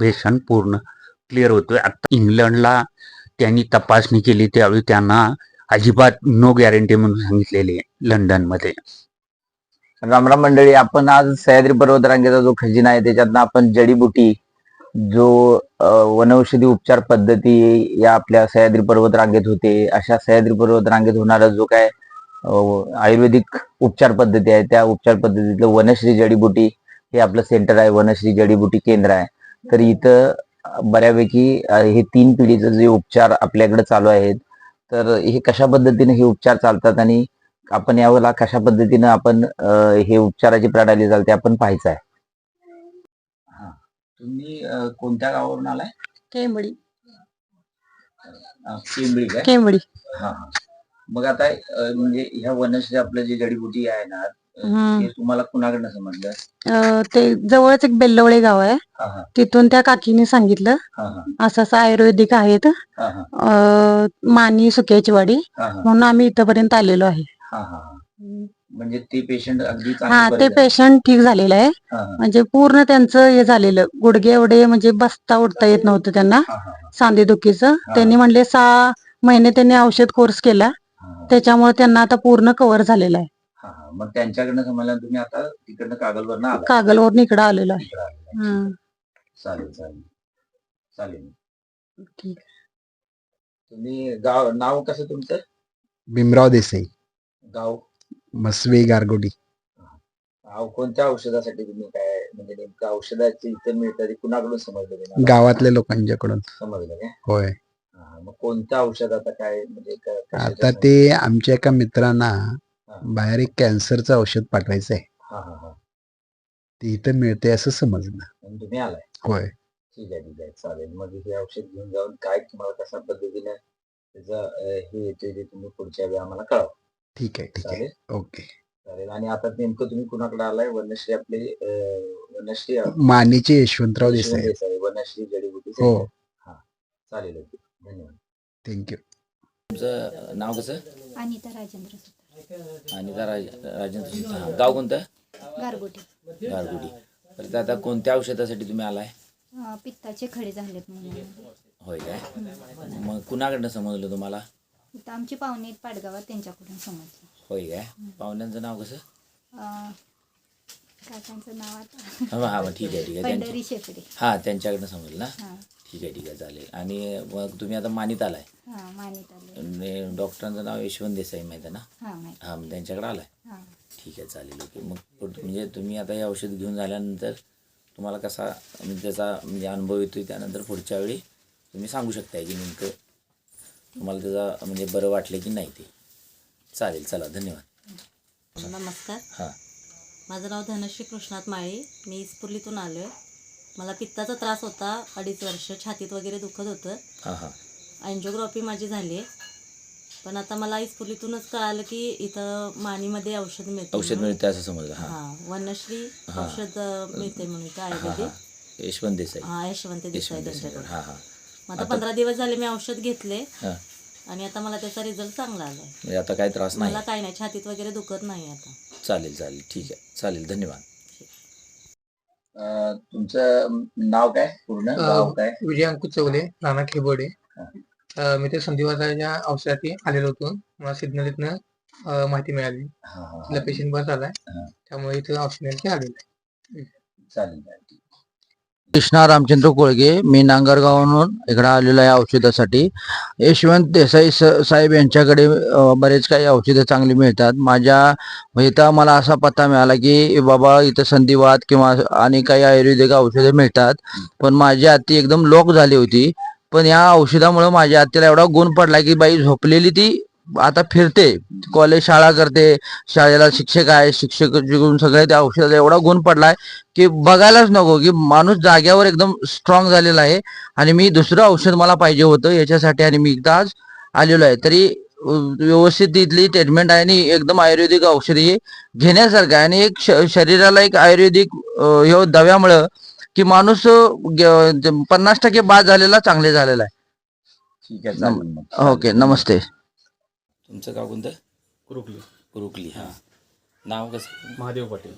Patient पूर्ण clear होतोय. आता इंग्लंडला त्यांनी तपासणी केली त्यावेळी त्यांना अजिबात नो गॅरंटी म्हणून सांगितलेली आहे लंडनमध्ये. रामराम मंडळी आपण आज सह्याद्री पर्वत रांगेचा जो खजिना आहे त्याच्यातनं आपण जडीबुटी जो वनौषधी उपचार पद्धती या आपल्या सह्याद्री पर्वत रांगेत होते अशा सह्याद्री पर्वत रांगेत होणारा जो काय आयुर्वेदिक उपचार पद्धती आहे त्या उपचार पद्धतीतलं वनश्री जडीबुटी हे आपलं सेंटर आहे वनश्री जडीबुटी केंद्र आहे. तर इथं बऱ्यापैकी हे तीन पिढीचे जे उपचार आपल्याकडे चालू आहेत तर हे कशा पद्धतीने हे उपचार चालतात आणि आपण यावेळेला कशा पद्धतीनं आपण हे उपचाराची प्रणाली चालते आपण पाहायचं आहे. तुम्ही कोणत्या गावावरून आलाय? केंबडी काय? केंबडी मग आता म्हणजे ह्या वनश्री आपलं जे जडीबुटी आहे ना. ते तुम्हाला कुणाकडनं समजलं? अं, ते जवळच एक बेल्लवळे गाव आहे. हा हा. तिथून त्या काकीने सांगितलं. हा हा. असं असं आयुर्वेदिक आहेत. हा हा. अं, मानी सुक्याची वाडी हा हा. म्हणून आम्ही इथपर्यंत आलेलो आहे. हा हा हा. म्हणजे ते पेशंट अगदी हा ते झाले. पेशंट ठीक झालेलं आहे. हा, हा, म्हणजे पूर्ण त्यांचं हे झालेलं. गुडघे एवढे म्हणजे बसता उठता येत नव्हतं त्यांना. हा, हा, सांधेदुखीचं. त्यांनी म्हणले सहा महिने त्यांनी औषध कोर्स केला. हा, हा, त्याच्यामुळे त्यांना आता पूर्ण कव्हर झालेलं आहे. हा, हा. मग त्यांच्याकडनं समजलं तुम्ही आता तिकडनं कागलवरनं आला कागलवरून इकडं आलेलो आहे. इकडं. चालेल चालेल. चालेल. ठीक तुम्ही गाव नाव कसं तुमचं? भीमराव देसाई. गाव? मसवे गारगोडी अहो, कोणत्या औषधासाठी तुम्ही काय म्हणजे नेमकं औषधाची इथे मिळतं ते कुणाकडून समजलं तुम्हाला? गावातल्या लोकांच्याकडून. समजलं काय? होय. हा, मग कोणतं औषध आता काय म्हणजे क- कशाच्या आता ते आमच्या एका मित्रांना बाहेर एक कॅन्सरचं औषध पाठवायचं आहे हा हा हा. ते इथं मिळते असं समजलं. तुम्ही आलाय. होय. ठीक आहे ठीक आहे. चालेल. मग हे औषध घेऊन जाऊन काय तुम्हाला कशा पद्धतीने त्याचं हे येते ते तुम्ही पुढच्या वेळी आम्हाला कळवा. ठीक आहे ठीक आहे. चालेल? ओके. चालेल. आणि आता नेमकं तुम्ही कुणाकडे आलाय? वनश्री आपले अं, वनश्री मानेचे यशवंतराव यशवंत देसाई देसाई, वनश्री जडीबुटी हो. हा. चालेल ओके. धन्यवाद. थँक्यू तुमचं नाव कसं? अनिता राजेंद्र. सुतार राज राजेंद्र सुद्धा गाव कोणतं? गारगोटी. गारगुडी तर आता कोणत्या औषधासाठी तुम्ही आलाय? अं, पित्ताचे खडे झालेत म्हणून. होय काय? मग कुणाकडनं समजलं तुम्हाला? इथं आमची पाहुणे आहेत पाडगावात त्यांच्याकडून समजलं. होय काय? पाहुण्यांचं नाव कसं? अं, काकांचं नाव आता. हा हा ठीक आहे ठीक आहे. त्यांच्या पंढरी शेकडे. हां त्यांच्याकडनं समजलं ना? हां. ठीक आहे ठीक आहे चालेल. आणि मग तुम्ही आता मानित आलाय. हां मानित आले. आणि डॉक्टरांचं नाव यशवंत देसाई माहिती आहे ना? हां माहिती. हां मग त्यांच्याकडे आलाय? हां. ठीक आहे चालेल. ओके. मग पुढ- म्हणजे तुम्ही आता हे औषध घेऊन झाल्यानंतर तुम्हाला कसा म्हणजे त्याचा म्हणजे अनुभव येतोय त्यानंतर पुढच्या वेळी तुम्ही सांगू शकताय की नेमकं तुम्हाला त्याचा म्हणजे बरं वाटलं की नाही ते. चालेल चला धन्यवाद. नमस्कार. हां. माझं नाव धनश्री कृष्णात माळे. मी इस्पुर्लीतून आलो आहे मला पित्ताचा त्रास होता अडीच वर्ष छातीत वगैरे दुखत होतं. हां हां. अँजिओग्राफी माझी झाली. आहे पण आता मला इस्पुर्लीतूनच कळालं की इथं मानीमध्ये औषध मिळते औषध मिळतं असं समजलं हां. हां वनश्री हां. औषध मिळते म्हणून इथं हां हां. आयुर्वेदिक. यशवंत देसाई. हां यशवंत देसाई यशवंत देसाई. हां हां. मग आता पंधरा दिवस झाले मी औषध घेतले. हां. आणि आता मला त्याचा रिझल्ट चांगला आला म्हणजे आता काही त्रास नाही. मला काही नाही छातीत वगैरे दुखत नाही आता. चालेल चालेल. ठीक आहे. चालेल धन्यवाद. तुमचं नाव काय? पूर्ण गाव काय? विजय अंकुश चौले राणा खेबोडे मी ते संधिवाताच्या औषधासाठी आलेलो होतो. मला सिग्नलीतनं माहिती मिळाली. तिथला. पेशंट बस झालाय. त्यामुळे इथं औषधासाठी आलेलो आहे. चालेल चालेल. कृष्णा रामचंद्र कोळगे मी नांगरगावहून इकडे आलेलो आहे औषधासाठी. यशवंत देसाई स साहेब यांच्याकडे बरेच काही औषधं चांगली मिळतात. माझ्या इथं मला असा पत्ता मिळाला की बाबा इथं संधिवात किंवा आणि काही आयुर्वेदिक औषधं मिळतात. पण माझी आती एकदम लोक झाली होती. पण या औषधामुळे माझ्या आत्तीला एवढा गुण पडला की बाई झोपलेली ती आता फिरते कॉलेज शाळा करते शाळेला शिक्षक आहे शिक्षक जिकडून सगळे त्या औषधाचा एवढा गुण पडलाय की बघायलाच नको की माणूस जाग्यावर एकदम स्ट्रॉंग झालेला आहे आणि मी दुसरं औषध मला पाहिजे होतं याच्यासाठी आणि मी एकदा आज आलेलो आहे. तरी व्यवस्थित इथली ट्रीटमेंट आहे आणि एकदम आयुर्वेदिक औषधी हे घेण्यासारखं आहे आणि एक शरीराला एक आयुर्वेदिक ह्यो दव्यामुळं की माणूस पन्नास टक्के बाद झालेला चांगले झालेला आहे. ठीक आहे. ओके नमस्ते. तुमचं गाव कोणतं? कुरुकली. कुरुकली हां. नाव कसं? महादेव पाटील.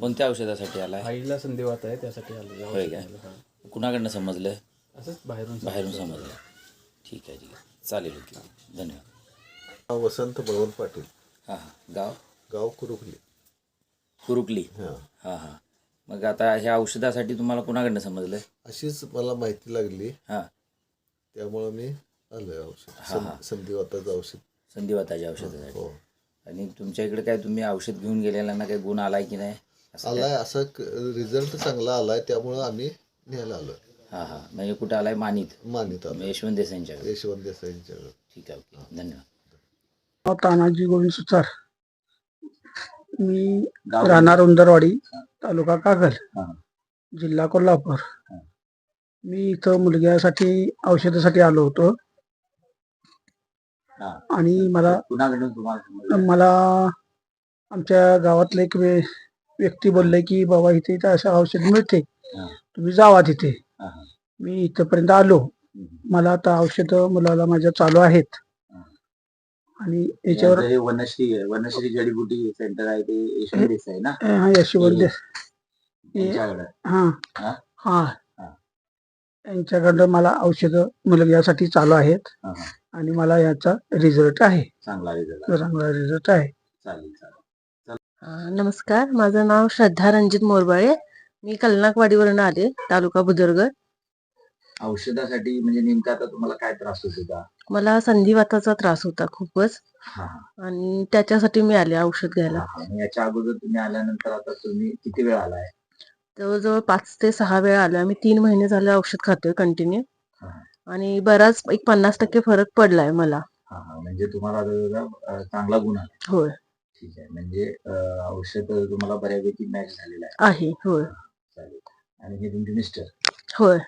कोणत्या औषधासाठी आलाय? आईला संधिवात आहे त्यासाठी आलो. होय काय कुणाकडनं समजलं? असंच बाहेरून बाहेरून समजलं. ठीक आहे ठीक आहे. चालेल ओके. धन्यवाद. वसंत बळवंत पाटील. हां हां. गाव? गाव कुरुखली कुरुकली. हां. हां हां. मग आता ह्या औषधासाठी तुम्हाला कुणाकडनं समजलं? अशीच मला माहिती लागली. हां. त्यामुळं मी आलोय औषध. हां, हां. संधिवाताचं औषध. संधिवाताच्या औषधासाठी हो आणि तुमच्या इकडे काय तुम्ही औषध घेऊन गेलेल्यांना काही गुण आलाय की नाही? असं काय? आलाय असा रिझल्ट चांगला आलाय त्यामुळं आम्ही न्यायला आलोय. हां हां. म्हणजे कुठे आलाय? मानित. मानित आलो यशवंत देसाईंच्याकडे यशवंत देसाईंच्याकडे ठीक आहे ओके. धन्यवाद. तानाजी गोविंद सुतार. मी राहणार उंदरवाडी तालुका कागल जिल्हा कोल्हापूर. मी इथं मुलग्यासाठी औषधासाठी आलो होतो. आणि मला? मला आमच्या गावातलं एक व्यक्ती बोलले की बाबा इथे इथं असं औषध मिळते. तुम्ही जावा तिथे. मी इथपर्यंत आलो. मला आता औषध मुलाला माझ्या चालू आहेत. आणि याच्यावर यांचं वनश्री वनश्री जडीबुटी सेंटर आहे ते यशवंत देसाई ना हा यशवंत देस- त्यांच्याकडे हा? हा हा. यांच्याकडं मला औषध मुलग्यासाठी चालू आहेत. हा, हा. आणि मला याचा रिझल्ट आहे. चांगला रिझल्ट चांगला रिझल्ट आहे. चालेल चालेल. अं, नमस्कार. माझं नाव श्रद्धा रणजित मोरबाळे. मी कलनाकवाडीवरून आले तालुका बुजुर्ग औषधासाठी म्हणजे नेमका आता तुम्हाला काय त्रास होत होता? मला संधिवाताचा त्रास होता खूपच. हा, हा. आणि त्याच्यासाठी मी आले औषध घ्यायला. हा. आणि याच्या अगोदर तुम्ही आल्यानंतर आता तुम्ही किती वेळ आलाय? जवळजवळ पाच ते सहा वेळा आलो. आम्ही तीन महिने झाले औषध खातोय कंटिन्यू. आणि बराच एक पन्नास टक्के फरक पडलाय मला. हा हा. म्हणजे तुम्हाला आता चांगला गुण आला. होय. ठीक आहे. म्हणजे अं, औषध तुम्हाला बऱ्यापैकी मॅच झालेलं आहे. आहे. होय. चालेल. आणि हे तुमचे मिस्टर होय.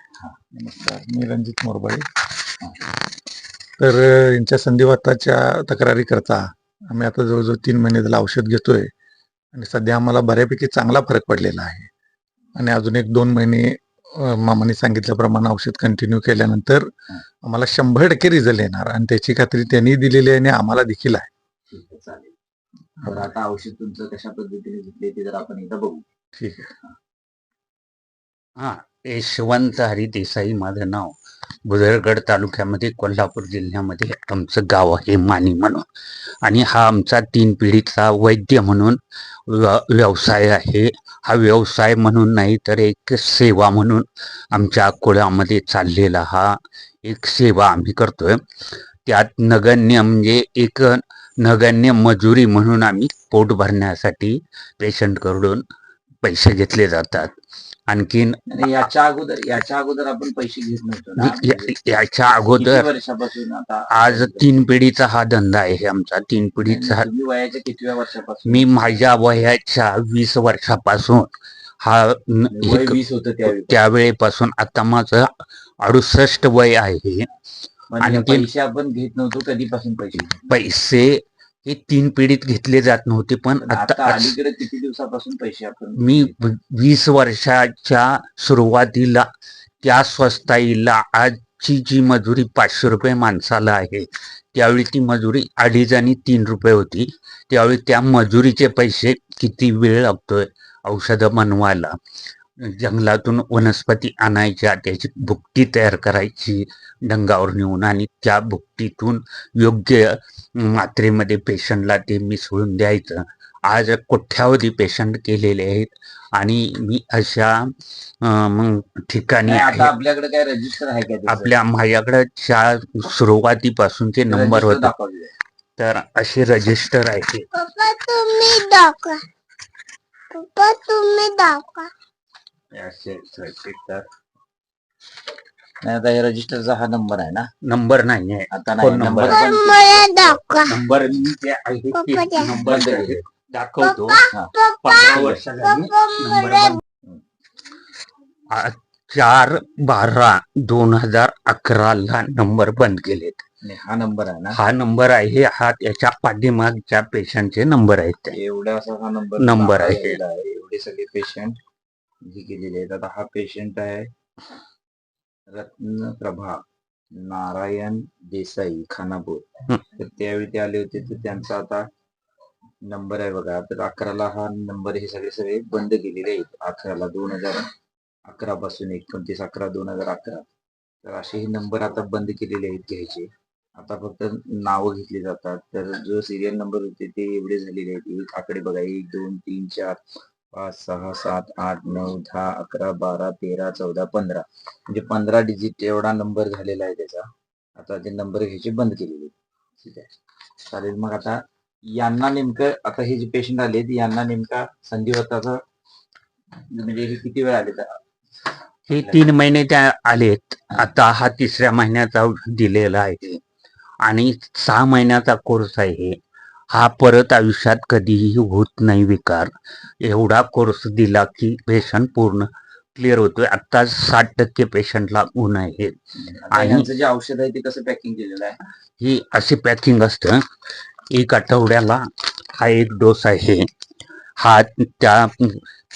नमस्कार. मी रणजित मोरबाळे तर अ, यांच्या संधिवाताच्या तक्रारी करता आम्ही आता जवळजवळ तीन महिने झालं औषध घेतोय. आणि सध्या आम्हाला बऱ्यापैकी चांगला फरक पडलेला आहे. आणि अजून एक दोन महिने मामाने सांगितल्याप्रमाणे औषध कंटिन्यू केल्यानंतर आम्हाला शंभर टक्के रिझल्ट येणार आणि त्याची खात्री त्यांनी दिलेली आहे आणि आम्हाला देखील आहे. चालेल. तर आता औषध तुमचं कशा पद्धतीने घेतले ते जर आपण एकदा बघू. ठीक आहे. हा. यशवंत हरी देसाई माझं नाव. बुदरगड तालुक्यामध्ये कोल्हापूर जिल्ह्यामध्ये आमचं गाव आहे मानी म्हणून. आणि हा आमचा तीन पिढीचा वैद्य म्हणून व्य- व्यवसाय आहे. हा व्यवसाय म्हणून नाही तर एक सेवा म्हणून आमच्या अकोल्यामध्ये चाललेला हा एक सेवा आम्ही करतोय. त्यात नगण्य म्हणजे एक नगण्य मजुरी म्हणून आम्ही पोट भरण्यासाठी पेशंटकडून पैसे घेतले जातात. आणखीन आणि याच्या अगोदर याच्या अगोदर आपण पैसे घेत नव्हतो ना. या- याच्या किती अगोदर वर्षापासून आता? आज तीन पिढीचा हा धंदा आहे आमचा. तीन पिढीचा आणि तुम्ही वयाच्या कितव्या वर्षापासून? मी माझ्या वयाच्या वीस वर्षापासून हा न- वय क- वीस होतं त्यावेळी. त्यावेळेपासून आता माझं अडुसष्ट वय आहे. म्हणजे आणखीन- पैसे आपण घेत नव्हतो कधीपासून पैसे? पैसे हे तीन पिढीत घेतले जात नव्हते पण आता अलीकडे किती दिवसापासून पैसे आपण मी वीस वर्षाच्या सुरुवातीला त्या स्वस्ताईला आजची जी मजुरी पाचशे रुपये माणसाला आहे त्यावेळी ती मजुरी अडीच आणि तीन रुपये होती. त्यावेळी त्या मजुरीचे पैसे किती वेळ लागतोय औषधं बनवायला? जंगलातून वनस्पती आणायच्या त्याची भुकटी तयार करायची डंगावर नेऊन आणि त्या भुकटीतून योग्य मात्रेमध्ये पेशंटला ते मिसळून द्यायचं. आज कोट्यावधी पेशंट केलेले आहेत आणि मी अशा ठिकाणी आपल्याकडे काय रजिस्टर आहे का? आपल्या माझ्याकडे च्या सुरुवातीपासूनचे नंबर होते. तर असे रजिस्टर आहे. तुम्ही दाखवा. तुम्ही दाखवा. नाही आता हे रजिस्टरचा हा नंबर आहे ना नंबर नाही आहे आता नाही फोन नंबर नंबर. पण नंबर मी जे आहे ते पप्पा द्या. नंबर आहे. दाखवतो हा. पंधरा वर्ष झाली नंबर बंद. आ- चार बारा दोन हजार अकरा ला नंबर बंद केलेत नाही, हा नंबर आहे ना हा नंबर आहे हा याच्या पाठीमागच्या पेशंटचे नंबर आहेत ते. एवढा असा हा नंबर नंबर आहे. दाखवलेला आहे एवढे सगळे पेशंट जे केलेले आहेत आता हा पेशंट आहे रत्नप्रभा नारायण देसाई खानापूर. हं. तर त्यावेळी ते आले होते. तर त्यांचा आता नंबर आहे बघा. तर अकराला हा नंबर हे सगळे सगळे बंद केलेले आहेत. अकराला दोन हजार अकरा पासून एकोणतीस अकरा दोन हजार अकरा. तर असे हे नंबर आता बंद केलेले आहेत घ्यायचे. आता फक्त नावं घेतली जातात. तर जो सिरियल नंबर होते ते एवढे झालेले आहेत. एक आकडे बघा. एक दोन तीन चार. पाच सहा सात आठ नऊ दहा अकरा बारा तेरा चौदा पंधरा. म्हणजे पंधरा डिजिट एवढा नंबर झालेला आहे त्याचा. आता ते नंबर घ्यायचे बंद केलेले. ठीक आहे. चालेल मग आता यांना नेमकं आता हे जे पेशंट आले यांना नेमका संधिवाताचा म्हणजे हे किती वेळ आले हे तीन महिने त्या आलेत. आता हा तिसऱ्या महिन्याचा दिलेला आहे. आणि सहा महिन्याचा कोर्स आहे हा परत आयुष्यात कधीही होत नाही विकार. एवढा कोर्स दिला की पेशंट पूर्ण क्लिअर होतोय. आता साठ टक्के पेशंटला गुण आहे. आणि- जे औषध आहे ते कसं पॅकिंग केलेलं आहे? ही अशी पॅकिंग असतं. एक आठवड्याला हा एक डोस आहे. हा त्या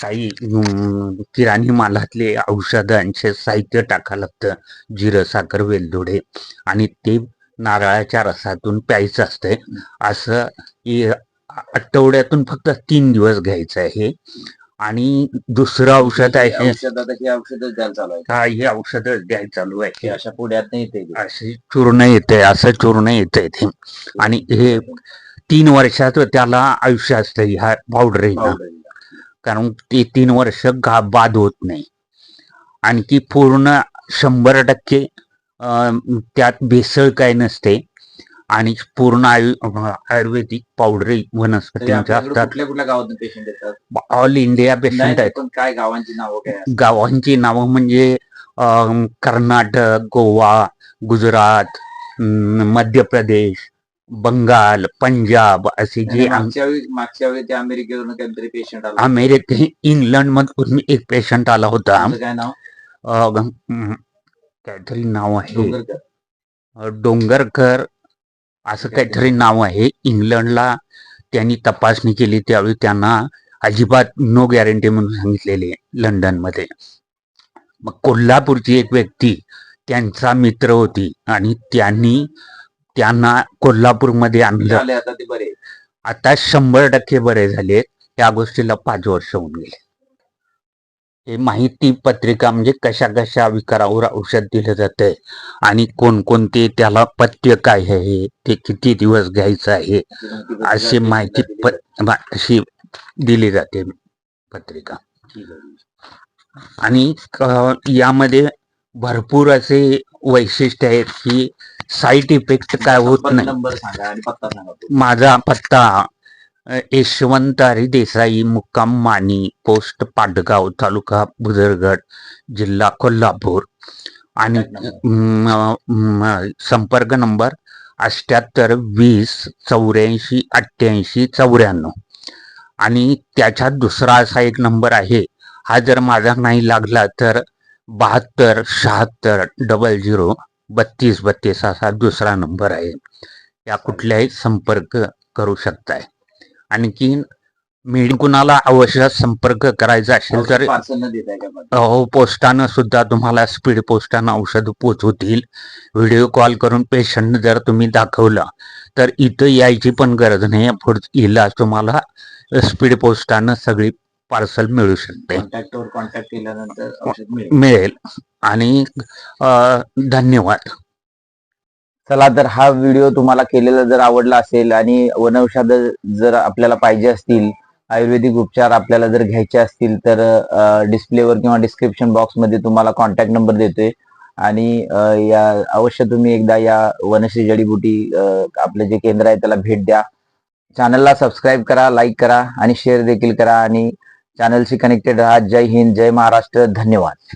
काही किराणी मालातले औषधांचे साहित्य टाकावं लागतं. जिरं साखर वेलदोडे. आणि ते नारळाच्या रसातून प्यायचं असतंय. असं आठवड्यातून फक्त तीन दिवस घ्यायचं आहे आणि दुसरं औषध आहे हे. औषधच द्यायला चालू आहे. हा हे औषध द्यायला चालू आहे अशा पुढ्यात नाही येते असे चूर्ण येते असं चूर्ण येते ते. आणि हे तीन वर्षाचं त्याला आयुष्य असतं ह्या पावडर कारण ते तीन वर्ष गा बाद होत नाही. आणखी पूर्ण शंभर टक्के त्यात भेसळ काय नसते आणि पूर्ण आयु आयुर्वेदिक पावडर वनस्पतींच्या असतात. कुठल्या कुठल्या गावातून पेशंट येतात? ऑल इंडिया पेशंट आहेत. काय गावांची नावं काय? गावांची नावं म्हणजे कर्नाटक गोवा गुजरात मध्य प्रदेश बंगाल पंजाब असे जे मागच्या वेळी मागच्या वेळी ते अमेरिकेवरून काहीतरी पेशंट आला अमेरिके इंग्लंड मधून एक पेशंट आला होता. काय नाव? काहीतरी नाव आहे. डोंगरकर अं, डोंगरकर असं काहीतरी नाव आहे. इंग्लंडला त्यांनी तपासणी केली. त्यावेळी त्यांना अजिबात नो गॅरंटी म्हणून सांगितलेले लंडनमध्ये. मग कोल्हापूरची एक व्यक्ती त्यांचा मित्र होती आणि त्यांनी त्यांना कोल्हापूरमध्ये आणलं. झाले आता ते बरे. आता शंभर टक्के बरे झाले. या गोष्टीला पाच वर्ष होऊन गेले. हे माहिती पत्रिका म्हणजे कशा कशा विकारावर औषध दिलं जातंय? आणि कोणकोणते त्याला पथ्य काय आहे? ते किती दिवस घ्यायचं आहे? अशी माहिती अशी दिली जाते पत्रिका. आणि यामध्ये भरपूर असे वैशिष्ट्य आहेत की साईड इफेक्ट काय होत नाही. माझा पत्ता यशवंत हरी देसाई मुक्काम मानी पोस्ट पाटगाव तालुका बुदरगड जिल्हा कोल्हापूर. आणि संपर्क नंबर अष्ट्याहत्तर वीस चौऱ्याऐंशी अठ्ठ्याऐंशी चौऱ्याण्णव. आणि त्याच्यात दुसरा असा एक नंबर आहे हा जर माझा नाही लागला तर बहात्तर शहात्तर डबल झिरो बत्तीस बत्तीस असा दुसरा नंबर आहे. या कुठल्याही संपर्क करू शकताय. आणखी मेड कुणाला अवश्य संपर्क करायचा असेल तर? हो पोस्टानं सुद्धा तुम्हाला स्पीड पोस्टानं औषध पोचवतील. व्हिडिओ कॉल करून पेशंट जर तुम्ही दाखवलं तर इथं यायची पण गरज नाही. पुढ इलाज तुम्हाला स्पीड पोस्टानं सगळी पार्सल मिळू शकते. कॉन्टॅक्ट केल्यानंतर मिळेल. आणि धन्यवाद. चला तर हा व्हिडिओ तुम्हाला केलेला जर आवडला असेल आणि वनौषध जर आपल्याला पाहिजे असतील आयुर्वेदिक उपचार आपल्याला जर घ्यायचे असतील तर डिस्प्लेवर किंवा डिस्क्रिप्शन बॉक्समध्ये तुम्हाला कॉन्टॅक्ट नंबर देतोय. आणि या अवश्य तुम्ही एकदा या वनश्री जडीबुटी आपलं जे केंद्र आहे त्याला भेट द्या. चॅनलला सबस्क्राईब करा लाईक करा आणि शेअर देखील करा. आणि चॅनलशी कनेक्टेड राहा. जय हिंद जय महाराष्ट्र. धन्यवाद.